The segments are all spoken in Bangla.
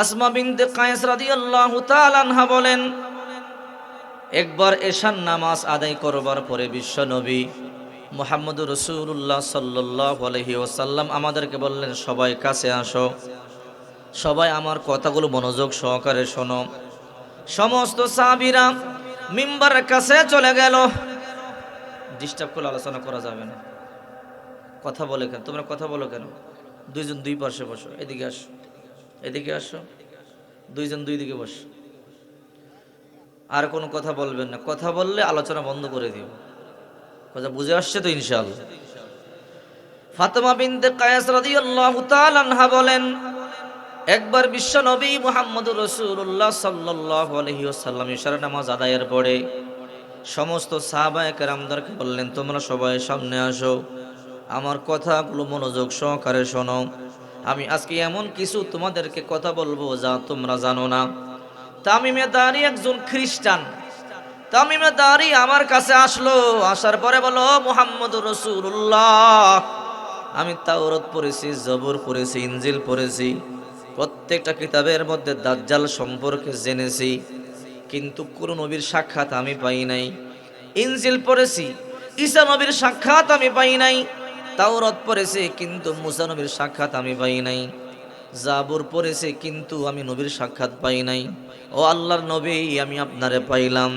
আসমা বিনতে কায়েস রাদিয়াল্লাহু তাআলা আনহা বলেন, একবার এশান নামাজ আদায় করবার পরে বিশ্ব নবী মোহাম্মদ রসুল্লাহ সাল্লাহ আলহি ওসাল্লাম আমাদেরকে বললেন, সবাই কাছে আসো। সবাই আমার কথাগুলো মনোযোগ সহকারে শোনো। সমস্ত সাহাবীরা মিম্বারের কাছে চলে গেল। ডিস্টার্ব করলে আলোচনা করা যাবে না। কথা বলে কেন? তোমরা কথা বলো কেন? দুইজন দুই পাশে বসো, এদিকে আসো। এদিকে আসো। দুইজন দুই দিকে বসো। আর কোনো কথা বলবেন না। কথা বললে আলোচনা বন্ধ করে দিও। কথা বুঝে আসছে তো ইনশাআল্লাহ। ফাতেমা বিনতে কায়াস রাদিয়াল্লাহু তাআলা আনহা বলেন, একবার বিশ্ব নবী মুহাম্মদুর রাসূলুল্লাহ সাল্লাল্লাহু আলাইহি ওয়াসাল্লাম ইশারা নামাজ আদায়ের পরে সমস্ত সাহাবায়ে কেরামদেরকে বললেন, তোমরা সবাই সামনে আসো। আমার কথাগুলো মনোযোগ সহকারে শোনো। আমি আজকে এমন কিছু তোমাদেরকে কথা বলব যা তোমরা জানো না। তামিমে দাঁড়ি একজন খ্রিস্টান। তামিমে দাঁড়ি আমার কাছে আসলো, আসার পরে বলো মোহাম্মদ রসুল্লাহ আমি তাওরত পড়েছি, জবর পড়েছি ইঞ্জিল পড়েছি, প্রত্যেকটা কিতাবের মধ্যে দাজ্জাল সম্পর্কে জেনেছি, কিন্তু কোন নবীর সাক্ষাৎ আমি পাই নাই। ইঞ্জিল পড়েছি, ঈসা নবীর সাক্ষাৎ আমি পাই নাই। তাওরত পড়েছি, কিন্তু মুসা নবীর সাক্ষাৎ আমি পাই নাই। জাবুর পড়েছি, কিন্তু আমি নবীর সাক্ষাৎ পাই নাই। ও আল্লাহর নবী, আমি আপনারে পাইলাম।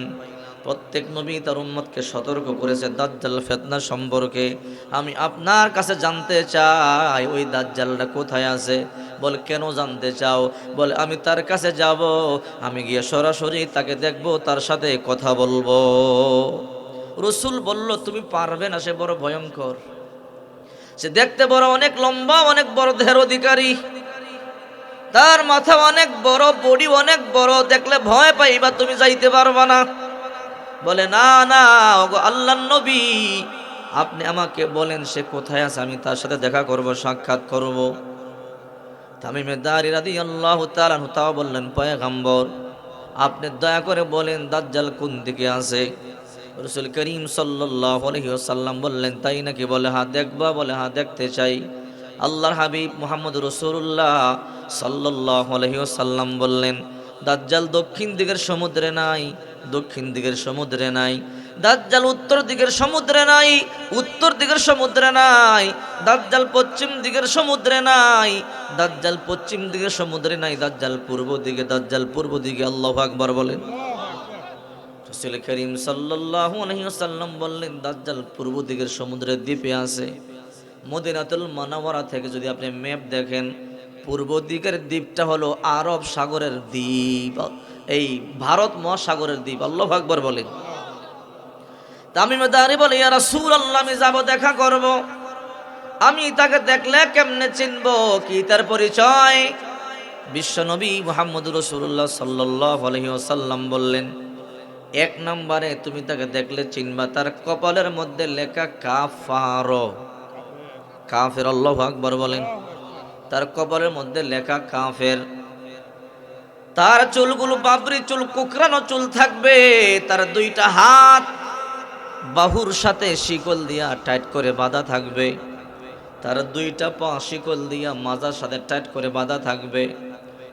প্রত্যেক নবী তার উম্মতকে সতর্ক করেছে দাজ্জাল ফেতনা সম্পর্কে। আমি আপনার কাছে জানতে চাই, ওই দাজ্জালটা কোথায় আছে? বল, কেন জানতে চাও? বলে, আমি তার কাছে যাব, আমি গিয়ে সরাসরি তাকে দেখব, তার সাথে কথা বলব। রসুল বলল, তুমি পারবে না, সে বড় ভয়ঙ্কর। সে দেখতে বড়, অনেক লম্বা, অনেক বড় দেহের অধিকারী। তার মাথা অনেক বড়, বডি অনেক বড়, দেখলে ভয় পাইবা, তুমি যাইতে পারবা না। বলে, না না আল্লাহ নবী, আপনি আমাকে বলেন সে কোথায় আছে, আমি তার সাথে দেখা করব, সাক্ষাৎ করব। তামিমে দাঁড়ি রাদি আল্লাহ তালান তাও বললেন, পয়গাম্বর, আপনি দয়া করে বলেন, দাজ্জাল কোন দিকে আছে? রসুল করিম সাল্লাহ সাল্লাম বললেন, তাই নাকি বলে, হা দেখবা, বলে, হা দেখতে চাই। আল্লাহর হাবিব মোহাম্মদ রসুল্লাহ সাল্লাহ সাল্লাম বললেন, দাজ্জাল দক্ষিণ দিকের সমুদ্রে নাই, দক্ষিণ দিকের সমুদ্রে নাই, দাজ্জাল উত্তর দিকের সমুদ্রে নাই, উত্তর দিকের সমুদ্রে নাই, দাজ্জাল পশ্চিম দিকের সমুদ্রে নাই, দাজ্জাল পশ্চিম দিকের সমুদ্রে নাই, দাজ্জাল পূর্ব দিকে, দাজ্জাল পূর্ব দিকে। আল্লাহ আকবর বলেন। রসুল করিম সাল্লাল্লাহু আলাইহি ওয়াসাল্লাম বললেন, দাজ্জাল পূর্ব দিকের সমুদ্রের দ্বীপে আছে। মদিনাতুল মানাওয়ারা থেকে যদি আপনি ম্যাপ দেখেন, পূর্ব দিকের দ্বীপটা হলো আরব সাগরের দ্বীপ। এই ভারত মহাসাগরের দ্বীপ, আল্লাহ আকবর বলেন। তামিমে দাঁড়ি বলে, ইয়া রাসূল আল্লাহ আমি যাব দেখা করব। আমি তাকে দেখলে কেমনে চিনব? কি তার পরিচয়? বিশ্বনবী মোহাম্মদ রসুল্লাহ সাল্লাহ আলহি ওসাল্লাম বললেন এক নম্বরে তুমি তাকে দেখলে চিনবা, তার কপালের মধ্যে লেখা কাফার। কাফের, আল্লাহ আকবর বলেন। তার কপালের মধ্যে লেখা কাফের। তার চুলগুলো বাবরি চুল কুকরানো চুল থাকবে। তার দুইটা হাত বাহুর সাথে শিকল দিয়া টাইট করে বাঁধা থাকবে। তার দুইটা পা শিকল দিয়া মাজার সাথে টাইট করে বাঁধা থাকবে।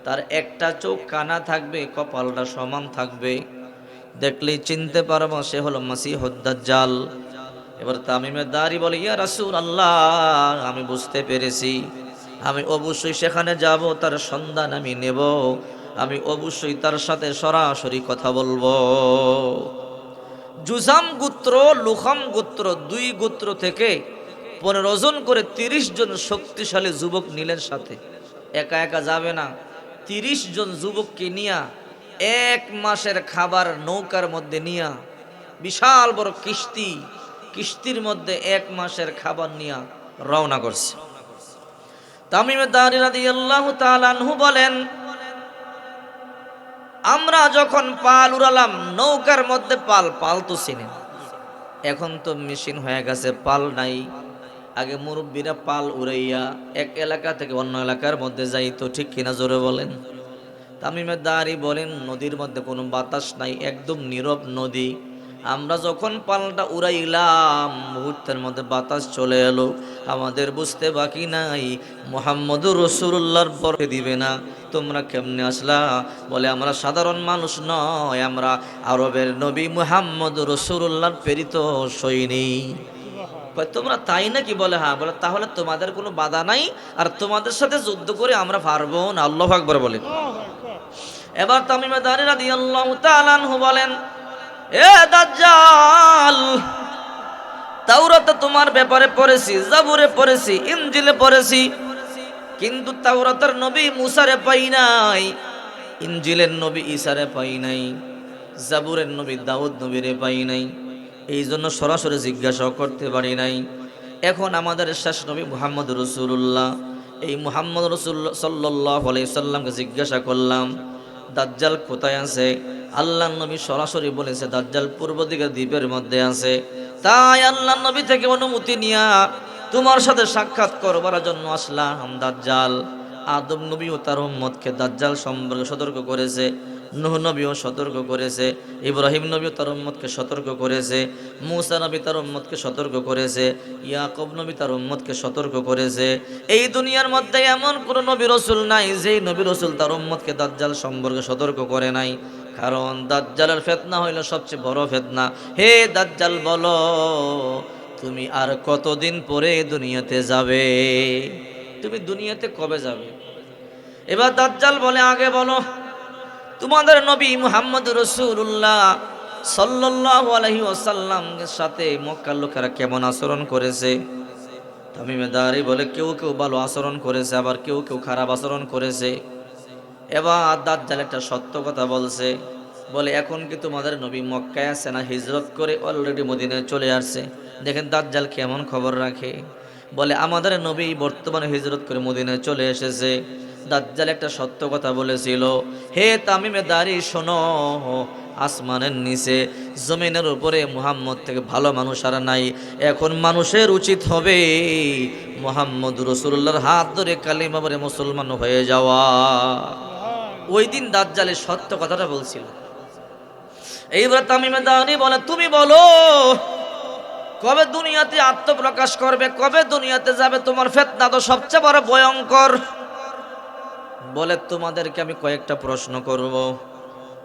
তার একটা চোখ কানা থাকবে, কপালটা সমান থাকবে। দেখলেই চিনতে পারব সে হলো মাসিহদ্দাজ্জাল এবার তামিমের দাঁড়ি বলে, ইয়া রাসূল আল্লাহ আমি বুঝতে পেরেছি। আমি অবশ্যই সেখানে যাব, তার সন্ধান আমি নেব। আমি অবশ্যই তার সাথে সরাসরি কথা বলব। জুজাম গোত্র, লুখাম গোত্র, দুই গোত্র থেকে পনেরো জন করে তিরিশ জন শক্তিশালী যুবক নিলেন সাথে। একা একা যাবে না। তিরিশ জন যুবককে নিয়া এক মাসের খাবার নৌকার মধ্যে নিয়া, বিশাল বড় কিস্তি, কিস্তির মধ্যে এক মাসের খাবার নিয়া রওনা করছে। বলেন, আমরা যখন পাল উড়ালাম, নৌকার মধ্যে পাল পাল তো চিনেন এখন তো মেশিন হয়ে গেছে, পাল নাই। আগে মুরব্বীরা পাল উড়াইয়া এক এলাকা থেকে অন্য এলাকার মধ্যে যাইতো, ঠিক কিনা জোরে বলেন? তামিমের দাঁড়ি বলেন, নদীর মধ্যে কোনো বাতাস নাই, একদম নীরব নদী। আমরা যখন পালটা উড়াইলাম, মুহূর্তের মধ্যে বাতাস চলে এলো। আমাদের বুঝতে বাকি নাই, মোহাম্মদুর রসুল্লাহর পরে দিবে না। তোমরা কেমনে আসলা? বলে, আমরা সাধারণ মানুষ নয়, আমরা আরবের নবী মুহাম্মদ রসুল্লাহর প্রেরিত সৈনিক। তোমরা তাই নাকি বলে হ্যাঁ বলে, তাহলে তোমাদের কোনো বাধা নাই, আর তোমাদের সাথে যুদ্ধ করে আমরা পারব না। আল্লাহ আকবর বলে। এবার তামিমে দাঁড়ি রাদি আল্লাহ তালানহু বলেন, এ দাজ্জাল, তাওরাতে তোমার ব্যাপারে পড়েছি, জাবুরে পড়েছি, ইনজিলে পড়েছি, কিন্তু তাওরাতের নবী মুসারে পাই নাই, ইনজিলের নবী ঈসারে পাই নাই, জাবুরের নবী দাউদ নবীরে পাই নাই। এই জন্য সরাসরি জিজ্ঞাসা করতে পারি নাই। এখন আমাদের শেষ নবী মুহাম্মদ রসুল্লাহ এই মুহাম্মদ রসুল্লাহ সাল্লাহ সাল্লামকে জিজ্ঞাসা করলাম, দাজ্জাল কোথায় আছে? আল্লাহ নবী সরাসরি বলেছে, দাজ্জাল পূর্ব দিকের দ্বীপের মধ্যে আছে। তাই আল্লাহ নবী থেকে অনুমতি নিয়া তোমার সাথে সাক্ষাৎ করবার জন্য আসলাম দাজ্জাল। আদম নবীও তার উম্মতকে দাজ্জাল সম্পর্কে সতর্ক করেছে। নুহ নবীও সতর্ক করেছে, ইব্রাহিম নবীও তার উম্মতকে সতর্ক করেছে, মুসা নবী তার উম্মতকে সতর্ক করেছে, ইয়াকব নবী তার উম্মতকে সতর্ক করেছে। এই দুনিয়ার মধ্যে এমন কোনো নবী রসুল নাই, যেই নবী রসুল তার উম্মতকে দাজ্জাল সম্পর্কে সতর্ক করে নাই। কারণ দাজ্জালের ফেতনা হইল সবচেয়ে বড় ফেতনা। হে দাজ্জাল, বলো, তুমি আর কতদিন পরে দুনিয়াতে যাবে? তুমি দুনিয়াতে কবে যাবে? এবার দাজ্জাল বলে, আগে বলো তোমাদের নবী মুহাম্মদ রসুল্লাহ সাল্লাল্লাহু আলাইহি ওয়াসাল্লামের সাথে মক্কার লোকেরা কেমন আচরণ করেছে? তামিমে দাঁড়ি বলে কেউ কেউ ভালো আচরণ করেছে, আবার কেউ কেউ খারাপ আচরণ করেছে। এবার দাজ্জাল একটা সত্য কথা বলছে, বলে এখন কি তোমাদের নবী মক্কায় আছে না হিজরত করে অলরেডি মদিনায় চলে আসছে? দেখেন দাজ্জাল কেমন খবর রাখে। বলে আমাদের নবী বর্তমানে হিজরত করে মদিনায় চলে এসেছে। দাজ্জাল একটা সত্য কথা বলেছিল। হে তামিমে দাঁড়ি শোনো আসমানের নিচে জমিনের উপরে মুহাম্মদ থেকে ভালো মানুষ আর নাই। এখন মানুষের উচিত হবে মোহাম্মদ রসুল্লাহর হাত ধরে কালিমা বলে মুসলমান হয়ে যাওয়া। ওই দিন দাজ্জালের সত্য কথাটা বলছিল। এইবার তামিমে দাঁড়ি বলে তুমি বলো কবে দুনিয়াতে আত্মপ্রকাশ করবে কবে দুনিয়াতে যাবে? তোমার ফেতনা তো সবচেয়ে বড় ভয়ঙ্কর। বলে, তোমাদেরকে আমি কয়েকটা প্রশ্ন করব।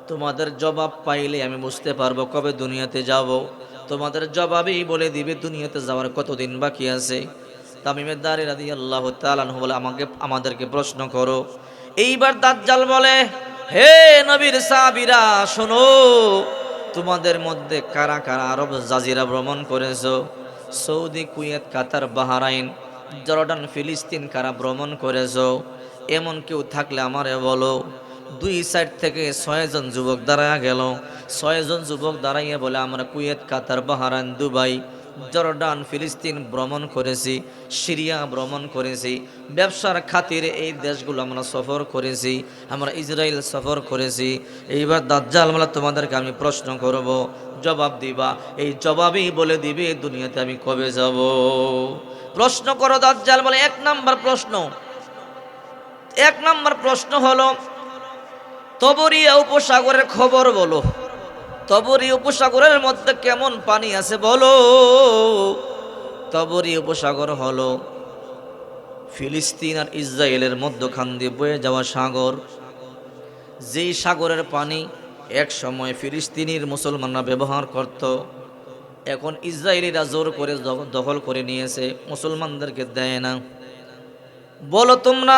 তোমাদের জবাব পাইলে আমি বুঝতে পারব কবে দুনিয়াতে যাব। তোমাদের জবাবই বলে দিবে দুনিয়াতে যাওয়ার কতদিন বাকি আছে। তামিমের দাঁড়িয়ে রাদি আল্লাহ তালানহ বলে, আমাকে, আমাদেরকে প্রশ্ন করো। এইবার দাজ্জাল বলে, হে নবীর সাবিরা শোনো, তোমাদের মধ্যে কারা কারা আরব জাজিরা ভ্রমণ করেছ? Saudi, Kuwait, Qatar, Bahrain, Jordan, ফিলিস্তিন কারা ভ্রমণ করেছ? এমন কেউ থাকলে আমারে বলো। দুই সাইড থেকে ছয়জন যুবক দাঁড়ায় গেল। ছয়জন যুবক দাঁড়াইয়া বলে, আমরা Kuwait, Qatar Bahrain Dubai, Jordan, ফিলিস্তিন ভ্রমণ করেছি, সিরিয়া ভ্রমণ করেছি, ব্যবসার খাতিরে এই দেশগুলো আমরা সফর করেছি, আমরা ইসরায়েল সফর করেছি। এইবার দাজ্জাল মালা তোমাদেরকে আমি প্রশ্ন করব, জবাব দিবা। এই জবাবই বলে দিবে দুনিয়াতে আমি কবে যাব? প্রশ্ন করো দাজ্জাল বলে, এক নাম্বার প্রশ্ন। এক নম্বর প্রশ্ন হলো, তবরিয়া উপসাগরের খবর বলো। তবরি উপসাগরের মধ্যে কেমন পানি আছে বলো। তবরি উপসাগর হলো ফিলিস্তিন আর ইসরায়েলের মধ্যখান দিয়ে বয়ে যাওয়া সাগর। যেই সাগরের পানি এক সময় ফিলিস্তিনির মুসলমানরা ব্যবহার করত, এখন ইসরায়েলিরা জোর করে দখল করে নিয়েছে, মুসলমানদেরকে দেয় না। বলো তোমরা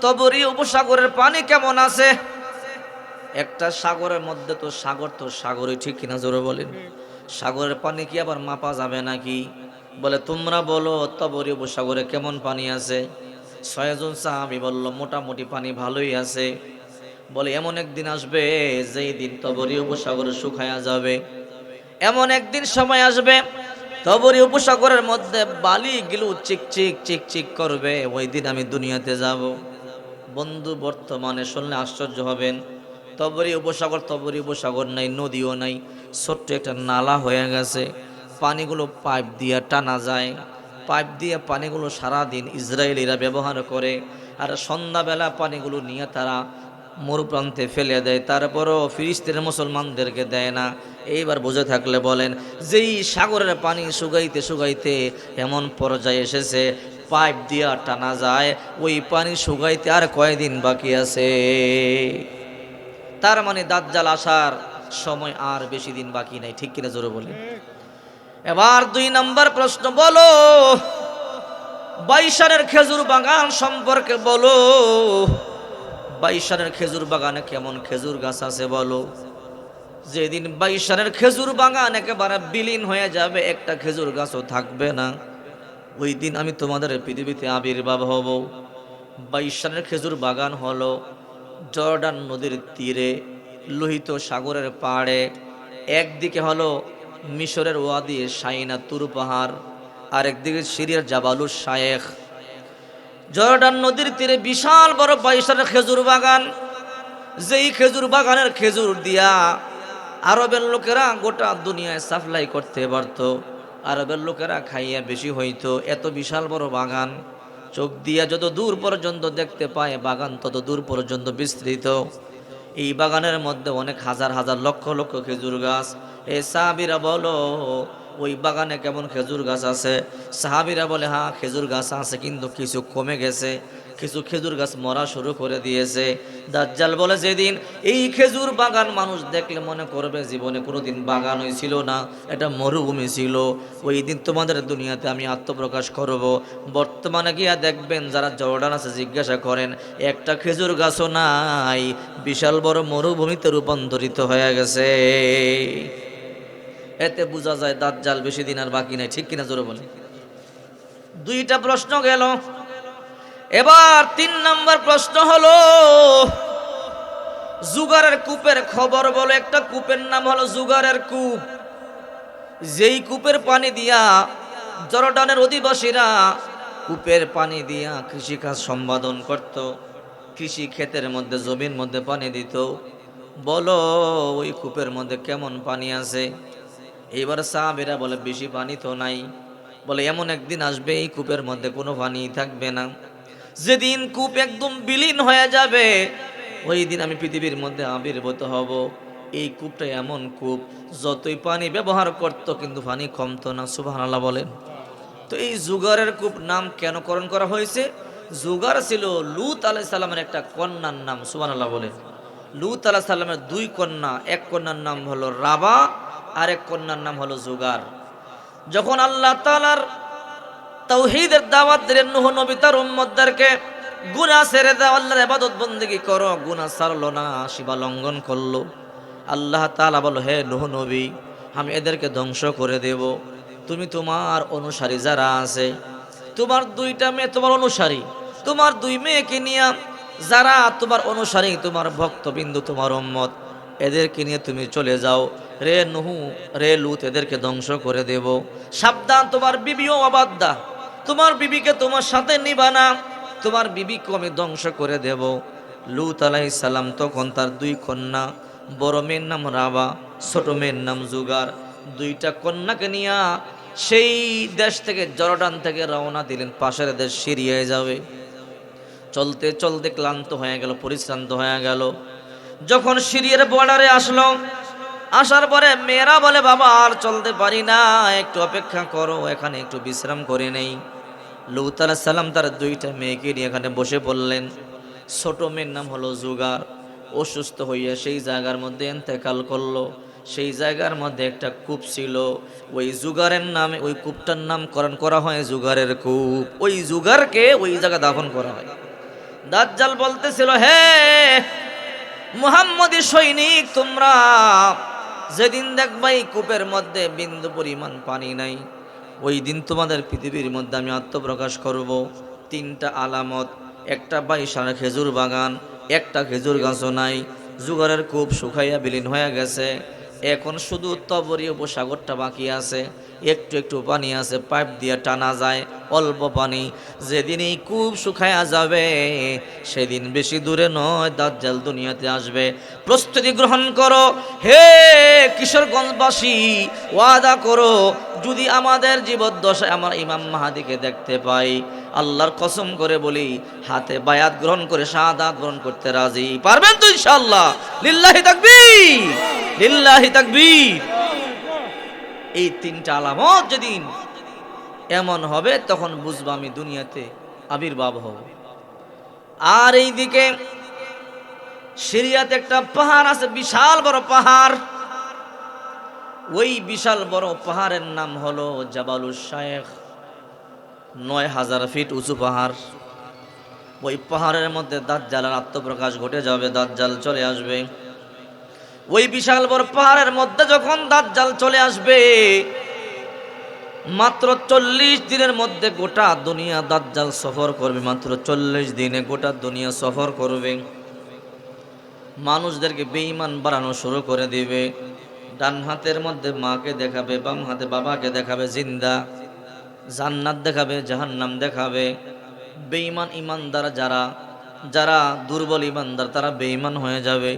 তবরি উপসাগরের পানি কেমন আছে? একটা সাগরের মধ্যে তো সাগর তো সাগরই ঠিক কিনা জোরে বলেন। সাগরের পানি কি আবার মাপা যাবে নাকি? বলে, তোমরা বলো, তবরি উপসাগরে কেমন পানি আছে? ছয়জন সাহাবি বলল, মোটামুটি পানি ভালোই আছে। বলে, এমন একদিন আসবে, যেই দিন তবরি উপসাগরে শুকায়া যাবে। এমন একদিন সময় আসবে, তবরি উপসাগরের মধ্যে বালি গিলু চিক চিক চিক চিক করবে। ওই দিন আমি দুনিয়াতে যাব। বন্ধু বর্তমানে শুনলে আশ্চর্য হবেন। তবরি উপসাগর তবরি উপসাগর নাই, নদীও নাই, ছোট্ট একটা নালা হয়ে গেছে। পানিগুলো পাইপ দিয়ে টানা যায়। পাইপ দিয়ে পানিগুলো সারা দিন ইসরায়েলিরা ব্যবহার করে। আর সন্ধ্যাবেলা পানিগুলো নিয়ে তারা মরুপ্রান্তে ফেলে দেয়। তারপরও ফিরিস্তের মুসলমানদেরকে দেয় না। এইবার বুঝে থাকলে বলেন, যেই সাগরের পানি শুকাইতে শুকাইতে এমন পর্যায়ে এসেছে পাইপ দিয়া টানা যায়, ওই পানি শুকাইতে আর কয়দিন বাকি আছে। তার মানে দাজ্জাল আসার সময় আর বেশি দিন বাকি নাই, ঠিক কিনা জোরে বলি এবার দুই নম্বর প্রশ্ন, বলো বাইশানের খেজুর বাগান সম্পর্কে বলো। বাইশানের খেজুর বাগানে কেমন খেজুর গাছ আছে বলো? যেদিন বাইশানের খেজুর বাগান একেবারে বিলীন হয়ে যাবে, একটা খেজুর গাছও থাকবে না। ওই দিন আমি তোমাদের পৃথিবীতে আবির্ভাব হব। বাইশানের খেজুর বাগান হলো জর্ডান নদীর তীরে, লোহিত সাগরের পাড়ে। একদিকে হলো মিশরের ওয়াদি সাইনা তুরু পাহাড় আর একদিকে সিরিয়ার জাবালুর শায়েখ। জর্ডান নদীর তীরে বিশাল বড় বাইশানের খেজুর বাগান। যেই খেজুর বাগানের খেজুর দিয়া আরবের লোকেরা গোটা দুনিয়ায় সাপ্লাই করতে পারত। আরবের লোকেরা খাইয়া বেশি হইতো। এত বিশাল বড় বাগান, চোখ দিয়া যত দূর পর্যন্ত দেখতে পায়, বাগান তত দূর পর্যন্ত বিস্তৃত। এই বাগানের মধ্যে অনেক হাজার হাজার লক্ষ লক্ষ খেজুর গাছ। এ সাহাবিরা বলো, ওই বাগানে কেমন খেজুর গাছ আছে? সাহাবিরা বলে হ্যাঁ খেজুর গাছ আছে, কিন্তু কিছু কমে গেছে। কিছু খেজুর গাছ মরা শুরু করে দিয়েছে। দাজ্জাল বলে, যেদিন এই খেজুর বাগান মানুষ দেখলে মনে করবে জীবনে কোনোদিন বাগান হয়েছিল না, এটা মরুভূমি ছিল। ওই দিন তোমাদের দুনিয়াতে আমি আত্মপ্রকাশ করব। বর্তমানে গিয়া দেখবেন যারা জর্ডান আছে, জিজ্ঞাসা করেন, একটা খেজুর গাছও নাই, বিশাল বড় মরুভূমিতে রূপান্তরিত হয়ে গেছে। এতে বোঝা যায় দাঁত জাল বেশি দিন আর বাকি নাই। ঠিক কিনা জোরে বলে দুইটা প্রশ্ন গেল। এবার তিন নম্বর প্রশ্ন হলো, জুগারের কূপের খবর বলো, একটা কূপের নাম হলো জুগারের কূপ। যেই কূপের পানি দিয়া জরডানের অধিবাসীরা কূপের পানি দিয়া কৃষিকাজ সম্পাদন করত, কৃষি ক্ষেতের মধ্যে, জমির মধ্যে পানি দিত। বলো, ওই কূপের মধ্যে কেমন পানি আছে? এইবার সাহাবেরা বলে, বেশি পানি তো নাই। বলে, এমন একদিন আসবে, এই কূপের মধ্যে কোনো পানি থাকবে না। যেদিন কূপ একদম বিলীন হয়ে যাবে, ওই দিন আমি পৃথিবীর মধ্যে আবির্ভূত হব। এই কূপটা এমন কূপ, যতই পানি ব্যবহার করত কিন্তু পানি কমতো না, সুবহানাল্লাহ বলেন। তো এই জুগারের কূপ নাম কেন করণ করা হয়েছে? জুগার ছিল লুত আলাই সাল্লামের একটা কন্যার নাম, সুবহানাল্লাহ বলেন। লুত আলাহ সাল্লামের দুই কন্যা, এক কন্যার নাম হলো রাবা আর এক কন্যার নাম হলো জুগার। যখন আল্লাহ তালার তৌহিদের দাওয়াত দিলেন নুহ নবী তার উম্মতদেরকে গুনাহ ছেড়ে দাও আল্লাহর ইবাদত বন্দেগি করো, গুনাহ ছাড়লো না সীমা লঙ্ঘন করল। আল্লাহ তাআলা বলো হে নুহ নবী, আমি এদেরকে ধ্বংস করে দেব। তুমি তোমার অনুসারী যারা আছে, তোমার দুইটা মেয়ে তোমার অনুসারী, তোমার দুই মেয়েকে নিয়ে যারা তোমার অনুসারী, তোমার ভক্তবিন্দু, তোমার উম্মত, এদেরকে নিয়ে তুমি চলে যাও। রে নুহু, রে লুত, এদেরকে ধ্বংস করে দেব। সাবধান, তোমার বিবিও অবাধ্যা। তোমার বিবিকে তোমার সাথে নিবা না। তোমার বিবিকে আমি ধ্বংস করে দেব। লুত সালাম তখন তার দুই কন্যা, বড় মেয়ের নাম রাবা, ছোট মেয়ের নাম জুগার, দুইটা কন্যাকে নিয়া সেই দেশ থেকে জর্ডান থেকে রওনা দিলেন। পাশের দেশ সিরিয়ায় যাবে। চলতে চলতে ক্লান্ত হয়ে গেল, পরিশ্রান্ত হয়ে গেল। যখন সিরিয়ার বর্ডারে আসলো, আসার পরে মেয়েরা বলে, বাবা, আর চলতে পারি না। একটু অপেক্ষা করো, এখানে একটু বিশ্রাম করে নেই। লুত আলাহ সাল্লাম তার দুইটা মেয়েকে নিয়ে এখানে বসে পড়লেন। ছোট মেয়ের নাম হলো জুগার। অসুস্থ হইয়া সেই জায়গার মধ্যে এন্তেকাল করল। সেই জায়গার মধ্যে একটা কূপ ছিল। ওই জুগারের নামে, ওই কূপটার নামকরণ করা হয় জুগারের কূপ। ওই জুগারকে ওই জায়গা দাফন করা হয়। দাজ্জাল বলতেছিল, হে মুহাম্মদী সৈনিক, তোমরা যেদিন দেখবা এই কূপের মধ্যে বিন্দু পরিমাণ পানি নাই। ওই দিন তোমাদের পৃথিবীর মধ্যে আমি আত্মপ্রকাশ করব। তিনটা আলামত, একটা বাইশানা খেজুর বাগান, একটা খেজুর গাছও নাই। জুগারের খুব শুকাইয়া বিলীন হয়ে গেছে। এখন শুধু তবরী উপসাগরটা বাকি আছে। একটু একটু পানি আছে, পাইপ দিয়ে টানা যায় অল্প পানি। যেদিন এই কূপ শুকায়া যাবে, সেদিন বেশি দূরে নয় দাজ্জাল দুনিয়াতে আসবে। প্রস্তুতি গ্রহণ করো, হে কিশোরগঞ্জবাসী, ওয়াদা করো, যদি আমাদের জীবদ্দশায় আমার ইমাম মাহাদিকে দেখতে পাই আল্লাহর কসম করে বলি, হাতে বায়াত গ্রহণ করে শাহাদাত গ্রহণ করতে রাজি। পারবেন তো ইনশাআল্লাহ? লিল্লাহি তাকবীর! লিল্লাহি তাকবীর! এই তিনটা আলামত যেদিন এমন হবে, তখন বুঝব আমি দুনিয়াতে আবির্ভাব হব। আর এইদিকে সিরিয়াতে একটা পাহাড় আছে, বিশাল বড় পাহাড়। ওই বিশাল বড় পাহাড়ের নাম হলো জাবালুর শায়েখ। নয় হাজার ফিট উঁচু পাহাড়। ওই পাহাড়ের মধ্যে দাঁত দাজ্জালের আত্মপ্রকাশ ঘটে যাবে, দাজ্জাল চলে আসবে। ওই বিশাল বড় পাহাড়ের মধ্যে যখন দাজ্জাল চলে আসবে, মাত্র চল্লিশ দিনের মধ্যে গোটা দুনিয়া দাজ্জাল সফর করবে, মাত্র চল্লিশ দিনে গোটা দুনিয়া সফর করবে। মানুষদেরকে বেঈমান বাড়ানো শুরু করে দিবে। ডান হাতের মধ্যে মাকে দেখাবে, বাম হাতে বাবাকে দেখাবে, জিন্দা। জান্নাত দেখাবে, জাহান্নাম দেখাবে। বেঈমান ইমানদার যারা যারা দুর্বল ইমানদার তারা বেঈমান হয়ে যাবে।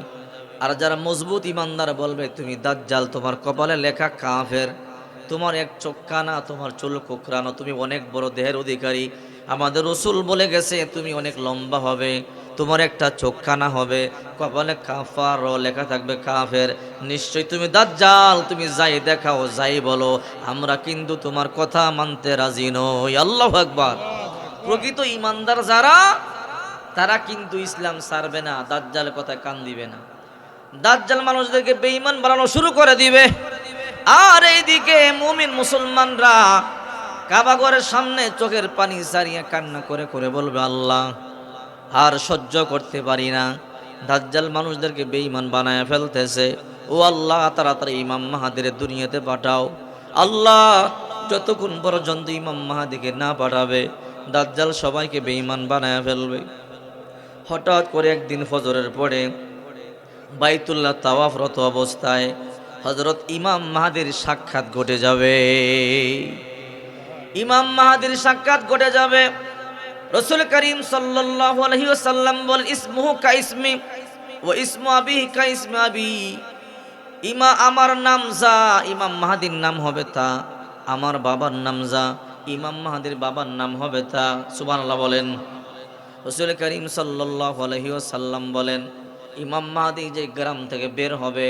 আর যারা মজবুত ইমানদার বলবে, তুমি দাজ্জাল, তোমার কপালে লেখা কাফের। তোমার এক চোখ কানা তোমার চুল কোকরানো তুমি অনেক বড় দেহের অধিকারী। আমাদের রসুল বলে গেছে, তুমি অনেক লম্বা হবে। তোমার একটা চোখখানা হবে। কপালে কাফার লেখা থাকবে কাফের। নিশ্চয়ই তুমি দাজ্জাল, তুমি যাই দেখাও, যাই বলো। আমরা কিন্তু তোমার কথা মানতে রাজি নই। আল্লাহ একবার প্রকৃত ইমানদার যারা, তারা কিন্তু ইসলাম সারবে না দাজ্জাল কথা কান দিবে না। দাজ্জাল মানুষদেরকে বেঈমান বানানো শুরু করে দিবে। আর এইদিকে মুমিন মুসলমানরা কাবাগরের সামনে চোখের পানি সারিয়ে কান্না করে করে বলবে, আল্লাহ আর সহ্য করতে পারি না। দাজ্জাল মানুষদেরকে বেঈমান বানায় ফেলতেছে। ও আল্লাহ, তাড়াতাড়ি ইমাম মাহাদের দুনিয়াতে পাঠাও। আল্লাহ, যতক্ষণ পর্যন্ত ইমাম মাহাদিকে না পাঠাবে, দাজ্জাল সবাইকে বেঈমান বানায় ফেলবে। হঠাৎ করে একদিন ফজরের পরে বাইতুল্লাহ তাওয়াফরত অবস্থায় হজরত ইমাম মাহাদির সাক্ষাৎ ঘটে যাবে। ইমাম মাহাদির সাক্ষাৎ ঘটে যাবে। রসুল করিম সাল্লাল্লাহু আলাইহি ওয়াসাল্লাম বল, ইসমুহু কা ইসমি ও ইসমু আবিহি কা ইসমি আবি। ইমা আমার নাম যা, ইমাম মাহাদির নাম হবে তা। আমার বাবার নাম যা, ইমাম মাহাদির বাবার নাম হবে তা। সুবহানাল্লাহ বলেন। রসুল করিম সাল্লাল্লাহু আলাইহি ওয়াসাল্লাম বলেন, ইমাম মাহাদি যে গ্রাম থেকে বের হবে,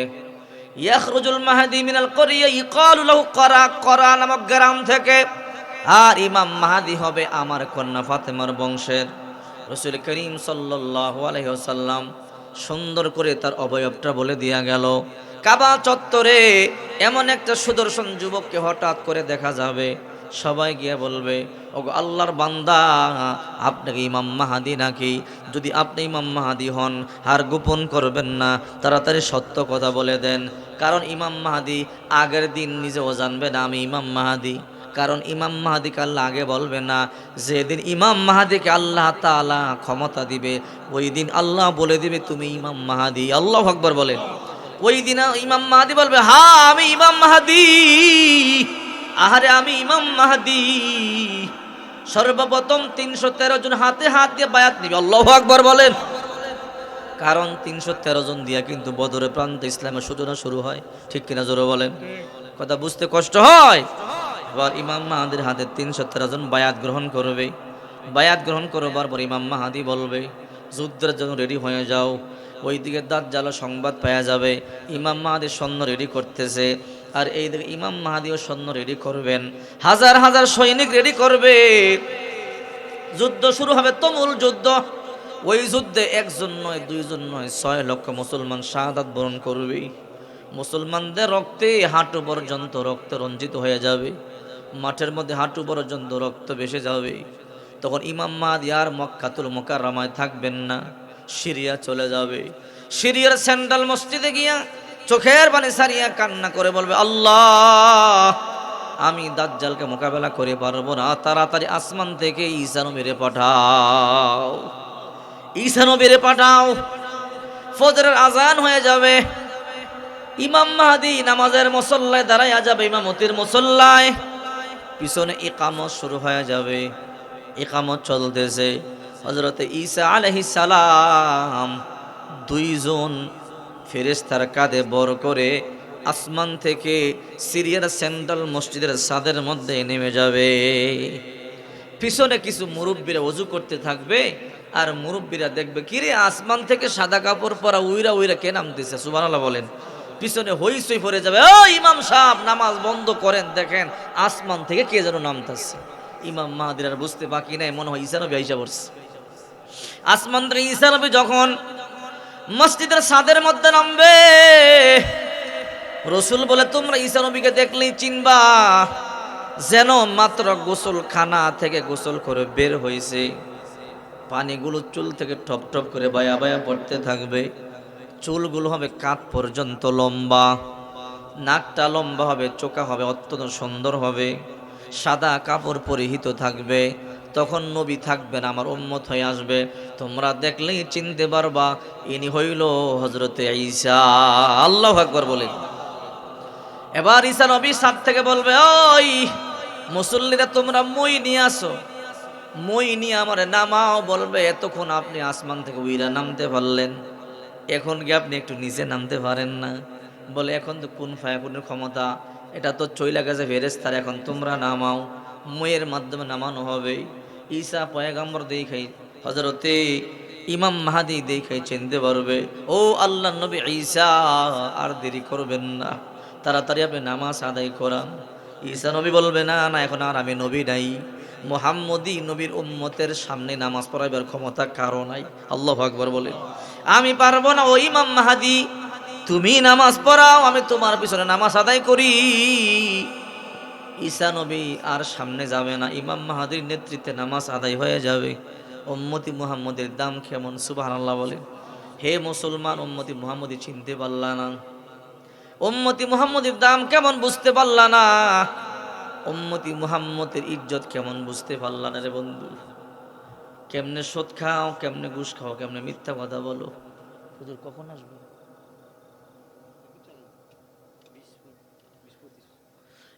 ইয়াখরুজুল মাহাদি মিনাল করিয়া ইকালু লাহু করা করা নামক গ্রাম থেকে আর ইমাম মাহাদি হবে আমার কন্যা ফাতেমার বংশের। রসুল করিম ওয়াসাল্লাম সুন্দর করে তার অবয়বটা বলে দিয়া গেল, কাবা চত্বরে এমন একটা সুদর্শন যুবককে হঠাৎ করে দেখা যাবে। সবাই গিয়ে বলবে ও আল্লাহর বান্দা, আপনাকে ইমাম মাহাদি নাকি? যদি আপনি ইমাম মাহাদি হন, আর গোপন করবেন না, তাড়াতাড়ি সত্য কথা বলে দেন। কারণ ইমাম মাহাদি আগের দিন নিজেও জানবে না আমি ইমাম মাহাদি। কারণ ইমাম মাহাদিকে আল্লাহ আগে বলবে না, যেদিন ইমাম মাহাদিকে আল্লাহ তাআলা ক্ষমতা দিবে, ওই দিন আল্লাহ বলে দিবে, তুমি ইমাম মাহাদি। আল্লাহ আকবর বলেন ওই দিন ইমাম মাহাদি বলবে হ্যাঁ আমি ইমাম মাহাদি। আহারে, আমি ইমাম মাহাদি। সর্বপ্রথম তিনশো তেরো জন হাতে হাত দিয়ে বায়াত নিবে। আল্লাহ আকবর বলেন কারণ তিনশো তেরো জন দিয়া কিন্তু বদরে প্রান্ত ইসলামের সূচনা শুরু হয়। ঠিক কিনা জোরে বলেন? কথা বুঝতে কষ্ট হয়? এবার ইমাম মাহাদির হাতে তিনশো তেরো জন বায়াত গ্রহণ করবে। বায়াত গ্রহণ করবার পর ইমাম মাহাদি বলবে, যুদ্ধের জন্য রেডি হয়ে যাও। ওইদিকে দাঁত জ্বালা সংবাদ পাওয়া যাবে। ইমাম মাহাদির সৈন্য রেডি করতেছে। আর এইদিকে ইমাম মাহাদিও সৈন্য রেডি করবেন। হাজার হাজার সৈনিক রেডি করবে। যুদ্ধ শুরু হবে তুমুল যুদ্ধ। ওই যুদ্ধে একজন নয়, দুইজন নয়, ছয় লক্ষ মুসলমান শাহাদাত বরণ করবে। মুসলমানদের রক্তে, হাঁটু পর্যন্ত রক্ত রঞ্জিত হয়ে যাবে। মাঠের মধ্যে হাঁটু পর্যন্ত রক্ত ভেসে যাবে। তখন ইমাম আর মক্কাতুল মোকাররামায় থাকবেন না, সিরিয়া চলে যাবে। সিরিয়ার সেন্ট্রাল মসজিদে গিয়া চোখের পানি সারিয়া কান্না করে বলবে, আল্লাহ, আমি দাজ্জালকে মোকাবেলা করে পারব না। তাড়াতাড়ি আসমান থেকে ঈসা নবীরে পাঠাও। ঈসা নবীরে পাঠাও। ফজরের আজান হয়ে যাবে। ইমাম মাহাদি নামাজের মসল্লায় দাঁড়াইয়া যাবে, ইমামতির মুসল্লায়। পিছনে ইকামত শুরু হয়ে যাবে। ইকামত চলতেছে। হজরতে ঈসা সালাম দুইজন ফেরেস্তার কাঁধে বর করে আসমান থেকে সিরিয়ার সেন্ট্রাল মসজিদের সাদের মধ্যে নেমে যাবে। পিছনে কিছু মুরব্বীরা অজু করতে থাকবে আর মুরব্বীরা দেখবে, কিরে, আসমান থেকে সাদা কাপড় পরা উইরা উইরা কে নামতেছে? সুবহানাল্লাহ বলেন। পিছনে হইসই পড়ে যাবে। ও ইমাম সাহেব, নামাজ বন্ধ করেন, দেখেন আসমান থেকে কে যেন নামতেছে। ইমাম মাহাদির আর বুঝতে বাকি নাই, মনে হয় ঈসা নবী আইসা পড়ছে। আসমান থেকে ঈসা নবী যখন মসজিদের ছাদের মধ্যে নামবে, রসুল বলে, তোমরা ঈসা নবীকে দেখলেই চিনবা যেন মাত্র গোসল খানা থেকে গোসল করে বের হয়েছে পানিগুলো চুল থেকে টপ টপ করে বায়া বায়া পড়তে থাকবে। চুলগুলো হবে কাঁধ পর্যন্ত লম্বা, নাকটা লম্বা হবে, চোখা হবে অত্যন্ত সুন্দর হবে, সাদা কাপড় পরিহিত থাকবে, তখন নবী থাকবেন আমার উম্মত হয়ে আসবে। তোমরা দেখলেই চিনতে পারবা, ইনি হইল হজরতে ঈসা। আল্লাহ আকবর বলে। এবার ঈসা নবী সাত থেকে বলবে, ওই মুসল্লিরা তোমরা মই নিয়ে আসো। মই নিয়ে আমার নামাও, বলবে, এতক্ষণ আপনি আসমান থেকে উইরা নামতে পারলেন। এখন কি আপনি একটু নিচে নামতে পারেন না? বলে, এখন তো কোন ফায়াকুনের ক্ষমতা? এটা তো চইলা গেছে ফেরেস্তার এখন তোমরা নামাও। মইয়ের মাধ্যমে নামানো হবে। ঈসা পয়গাম্বর দেখাই হজরতে ইমাম মাহাদি দেখাই চিনতে পারবে। ও আল্লাহ নবী ঈসা, আর দেরি করবেন না। তাড়াতাড়ি আপনি নামাজ আদায় করান। ঈসা নবী বলবে, না না, এখন আর আমি নবী নাই। মোহাম্মদী নবীর উম্মতের সামনে নামাজ পড়াইবার ক্ষমতা কারও নাই? আল্লাহ আকবর বলে আমি পারব না, ও ইমাম মাহাদি, তুমি নামাজ পড়াও, আমি তোমার পিছনে নামাজ আদায় করি। ঈসা নবী আর সামনে যাবে না, ইমাম মাহাদির নেতৃত্বে নামাজ আদায় হয়ে যাবে। উম্মতি মুহাম্মদের দাম কেমন? সুবাহ আল্লাহ বলে হে মুসলমান, উম্মতি মুহাম্মদি চিনতে পারলা না। উম্মতি মুহাম্মদের দাম কেমন বুঝতে পারলা না? উম্মতি মুহাম্মদের ইজ্জত কেমন বুঝতে পারলা না রে বন্ধু? কেমনে সোদ খাও কেমনে ঘুষ খাও কেমনে মিথ্যা কথা বলো? হুজুর কখন আসবে?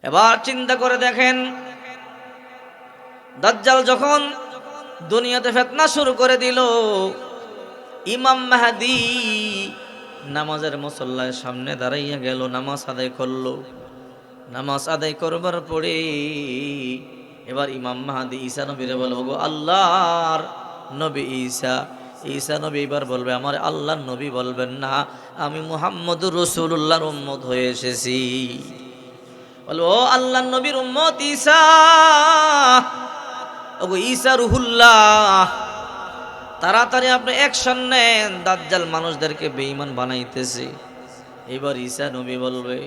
এবার চিন্তা করে দেখেন দাজ্জাল যখন দুনিয়াতে ফেতনা শুরু করে দিল ইমাম মাহাদি নামাজের মুসল্লার সামনে দাঁড়াইয়া গেল নামাজ আদায় করল। নামাজ আদায় করবার পরে এবার ইমাম মাহাদি ঈসা নবীরে বলব আল্লাহর নবী ঈসা ঈসা নবী এবার বলবে, আমার আল্লাহর নবী বলবেন না, আমি মুহাম্মদুর রসুল্লাহর উম্মত হয়ে এসেছি। বলব ও আল্লাহর নবীর উম্মত ঈসা, ওগো ঈসা রুহুল্লাহ, তাড়াতাড়ি আপনি অ্যাকশন নেন, দাজ্জাল মানুষদেরকে বেঈমান বানাইতেছে। এবার ঈসা নবী বলবে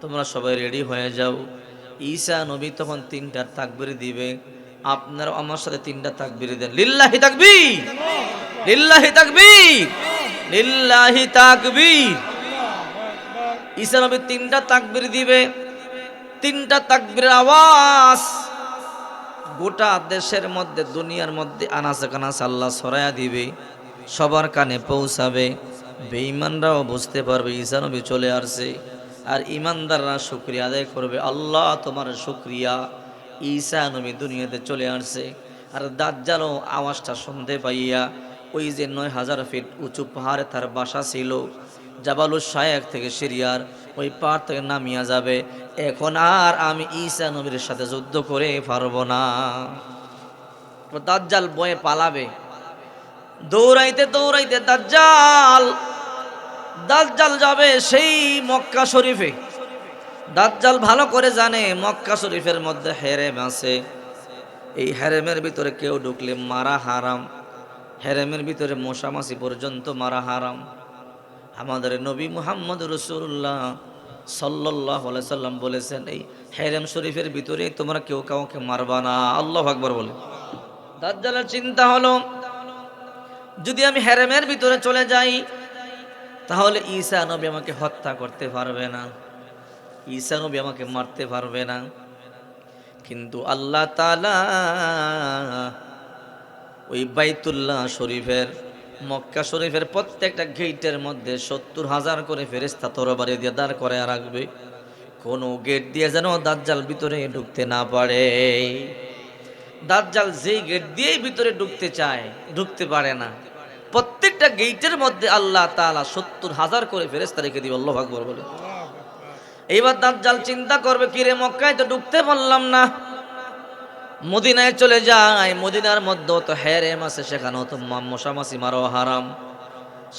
তোমরা সবাই রেডি হয়ে যাও। ঈসা নবী তখন তিনটা তাকবির দিবে। আপনারা আমার সাথে তিনটা তাকবির দেন। লিল্লাহি তাকবীর! লিল্লাহি তাকবীর! লিল্লাহি তাকবীর! ঈসা নবী তিনটা তাকবির দিবে। তিনটা তাকবীরের আওয়াজ গোটা দেশের মধ্যে, দুনিয়ার মধ্যে আনাচে কানাচ আল্লাহ সরাইয়া দিবে। সবার কানে পৌঁছাবে। বেঈমানরাও বুঝতে পারবে, ঈসা নবী চলে আসছে। আর ইমানদাররা শুক্রিয়া আদায় করবে। আল্লাহ তোমার শুক্রিয়া। ঈসা নবী দুনিয়াতে চলে আসছে। আর দাজ্জালও আওয়াজটা শুনতে পাইয়া ওই যে নয় হাজার ফিট উঁচু পাহাড়ে তার বাসা ছিল। জাবালুর শায়েক থেকে সিরিয়ার ওই পাহাড় থেকে নামিয়া যাবে। এখন আর আমি ঈসা নবীর সাথে যুদ্ধ করে পারব না। দাজ্জাল বয়ে পালাবে। দৌড়াইতে দৌড়াইতে দাজ্জাল দাজ্জাল যাবে সেই মক্কা শরীফে। দাজ্জাল ভালো করে জানে মক্কা শরীফের মধ্যে হেরেম আছে। এই হেরেমের ভিতরে কেউ ঢুকলে মারা হারাম। হেরেমের ভিতরে মশামাছি পর্যন্ত মারা হারাম। আমাদের নবী মুহাম্মদ রসুল্লাহ সাল্লাহ সাল্লাম বলেছেন, এই হেরেম শরীফের ভিতরে তোমরা কেউ কাউকে মারবা না। আল্লাহ আকবর বলে। দাজ্জালের চিন্তা হলো, যদি আমি হেরেমের ভিতরে চলে যাই তাহলে ঈসা নবী আমাকে হত্যা করতে পারবে না। ঈসা নবী আমাকে মারতে পারবে না। কিন্তু আল্লাহ তালা ওই বাইতুল্লাহ শরীফের, মক্কা শরীফের প্রত্যেকটা গেটের মধ্যে সত্তর হাজার করে ফেরেস্তা তরবারি দিয়ে দাঁড় করে রাখবে। কোনো গেট দিয়ে যেন দাজ্জাল ভিতরে ঢুকতে না পারে। দাজ্জাল যেই গেট দিয়েই ভিতরে ঢুকতে চায়, ঢুকতে পারে না। প্রত্যেকটা গেইটের মধ্যে আল্লাহ তাআলা সত্তর হাজার করে ফেরেস্তা রেখে দিবে, আল্লাহ আকবর বলে। এইবার দাজ্জাল চিন্তা করবে কিরে মক্কায় তো ঢুকতে পারলাম না। মদিনায় চলে যায়, মদিনার মধ্যে তো হ্যারেম আছে, সেখানেও তো মশামাছি মারো হারাম।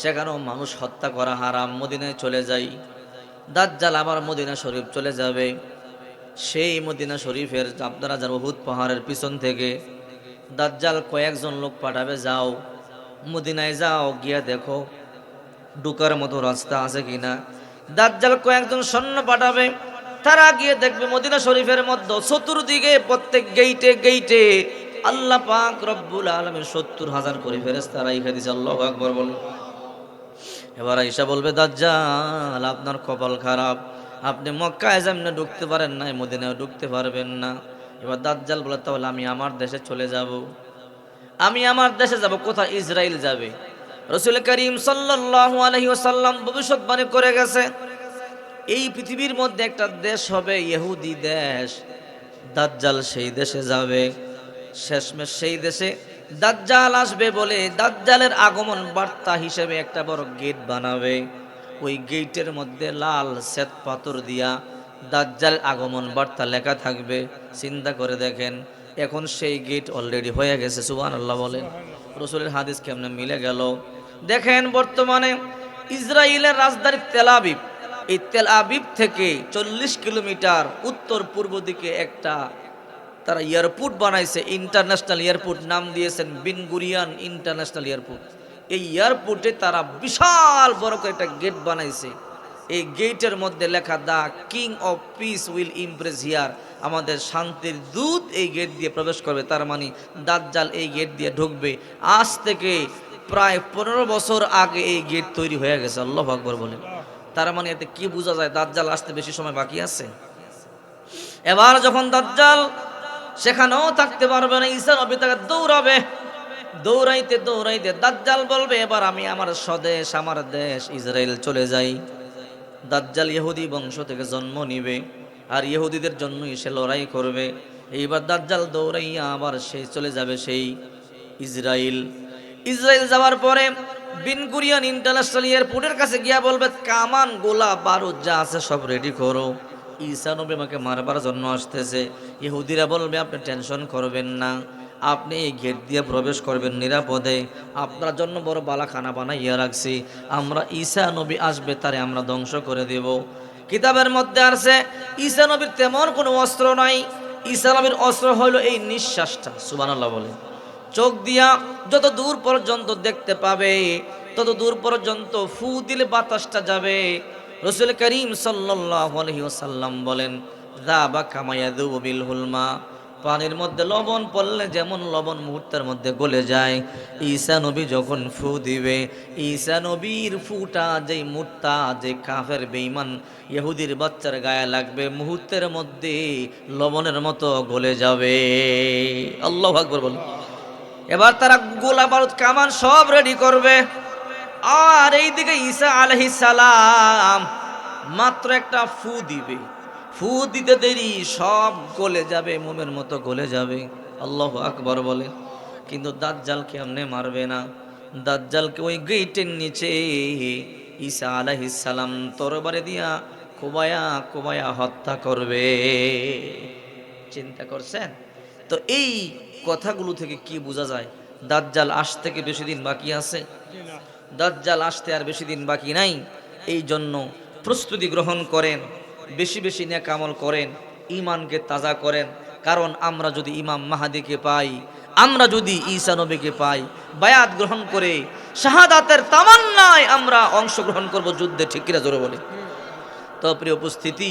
সেখানেও মানুষ হত্যা করা হারাম, মদিনায় চলে যাই। দাজ্জাল আবার মদিনা শরীফ চলে যাবে। সেই মদিনা শরীফের আপনারা যার বহুত পাহাড়ের পিছন থেকে দাজ্জাল কয়েকজন লোক পাঠাবে, যাও। মদিনায় যাও, গিয়া দেখো ঢুকার মতো রাস্তা আছে কিনা। দাজ্জাল কয়েকজন সৈন্য পাঠাবে, তারা গিয়ে দেখবে মদিনা শরীফের মধ্যে চতুর্দিকে প্রত্যেক গেইটে গেইটে আল্লাহ পাক রব্বুল আলমের সত্তর হাজার করে ফেরেস তারা ইখা দিছে আল্লাহ আকবর বলে এবার আইসা বলবে, দাজ্জাল, আপনার কপাল খারাপ। আপনি মক্কায় যেমনি ঢুকতে পারেন না মদিনায় ঢুকতে পারবেন না। এবার দাজ্জাল বলে, তাহলে আমি আমার দেশে চলে যাব। আমি আমার দেশে যাব, কোথায়? ইসরায়েল যাবে। রসুল করিম সাল্লাল্লাহু আলাইহি ওয়াসাল্লাম ভবিষ্যৎবাণী করে গেছে, এই পৃথিবীর মধ্যে একটা দেশ হবে ইহুদি দেশ। দাজ্জাল সেই দেশে যাবে, শেষমেশ সেই দেশে দাজ্জাল আসবে বলে দাজ্জালের আগমন বার্তা হিসেবে একটা বড় গেট বানাবে। ওই গেটের মধ্যে লাল শ্বেত পাথর দিয়া দাজ্জাল আগমন বার্তা লেখা থাকবে। চিন্তা করে দেখেন এখন সেই গেট অলরেডি হয়ে গেছে সুবান আল্লাহ বলেন। রসুলের হাদিস কেমনে মিলে গেল? দেখেন বর্তমানে ইসরায়েলের রাজধানী তেলাবিব এই তেল আবিব থেকে চল্লিশ কিলোমিটার উত্তর পূর্ব দিকে একটা তারা এয়ারপোর্ট বানাইছে, ইন্টারন্যাশনাল এয়ারপোর্ট। নাম দিয়েছেন বিনগুরিয়ান ইন্টারন্যাশনাল এয়ারপোর্ট। এই এয়ারপোর্টে তারা বিশাল বড় করে একটা গেট বানাইছে। এই গেটের মধ্যে লেখা the king of peace will impress here. আমাদের শান্তির দূত এই গেট দিয়ে প্রবেশ করবে, তার মানে দাজ্জাল এই গেট দিয়ে ঢুকবে। আজ থেকে প্রায় পনেরো বছর আগে এই গেট তৈরি হয়ে গেছে, আল্লাহ আকবর বলে তার মানে এতে কি বোঝা যায়, দাজ্জাল আসতে বেশি সময় বাকি আছে? এবার যখন দাজ্জাল সেখানেও থাকতে পারবে না, ঈসা নবী তাকে দৌড়াবে। দৌড়াইতে দৌড়াইতে দাজ্জাল বলবে, এবার আমি আমার স্বদেশ, আমার দেশ ইসরায়েল চলে যাই। দাজ্জাল ইহুদি বংশ থেকে জন্ম নিবে, আর ইহুদিদের জন্যই সে লড়াই করবে। এইবার দাজ্জাল দৌড়াইয়া আবার সে চলে যাবে সেই ইসরায়েল ইসরায়েল যাওয়ার পরে বিন কুরিয়ান ইন্টারন্যাশনাল এয়ারপোর্টের কাছে গিয়া বলবে, কামান গোলা বারুদ যা আছে সব রেডি করো। ঈসা নবী আমাকে মারবার জন্য আসতেছে। ইহুদিরা বলবে, আপনি টেনশন করবেন না। আপনি এই গেট দিয়ে প্রবেশ করবেন নিরাপদে। আপনার জন্য বড় বালাখানা বানাইয়া রাখছি। আমরা ঈসা নবী আসবে, তারে আমরা ধ্বংস করে দেব। কিতাবের মধ্যে আছে ঈসা নবীর তেমন কোনো অস্ত্র নাই। ঈসা নবীর অস্ত্র হইল এই নিঃশ্বাসটা সুবানাল্লাহ বলে চোখ দিয়া যত দূর পর্যন্ত দেখতে পাবে, তত দূর পর্যন্ত ফু দিলে বাতাসটা যাবে। রসুল করিম সাল্লাম বলেন দাবা কামায়াদু বিল হুলমা। পানির মধ্যে লবণ পড়লে যেমন লবণ মুহূর্তের মধ্যে গলে যায়। ঈসা নবী যখন ফু দিবে, ঈসা নবীর ফুটা যেই মুহূর্তা যে কাফের বেইমান ইহুদির বাচ্চার গায়ে লাগবে, মুহূর্তের মধ্যে লবণের মতো গলে যাবে। আল্লাহ আকবর বল। এবার তারা গোলা বারুদ, কামান সব রেডি করবে। আর এইদিকে ঈসা আলহিস সালাম মাত্র একটা ফু দিবে। ফু দিতে দেরি, সব গলে যাবে, মোমের মতো গলে যাবে। আল্লাহ আকবর বলে। কিন্তু দাজ্জাল কেমনে মারবে না। দাজ্জালকে ওই গেটের নিচে ঈসা আলাইহিস সালাম তরবারে দিয়া কোবায়া কোবায়া হত্যা করবে। চিন্তা করছেন? তো এই কথাগুলো থেকে কি বোঝা যায়? দাজ্জাল আস থেকে বেশি দিন বাকি আছে। দাজ্জাল আসতে আর বেশি দিন বাকি নাই। এই জন্য প্রস্তুতি গ্রহণ করেন। বেশি বেশি নেক আমল করেন ইমানকে তাজা করেন। কারণ আমরা যদি ইমাম মাহাদিকে পাই, আমরা যদি ঈসা নবীকে পাই, বায়াত গ্রহণ করে শাহাদাতের তামান্নায় আমরা অংশগ্রহণ করব যুদ্ধে, ঠিক কিনা জোরে বলে তো প্রিয় উপস্থিতি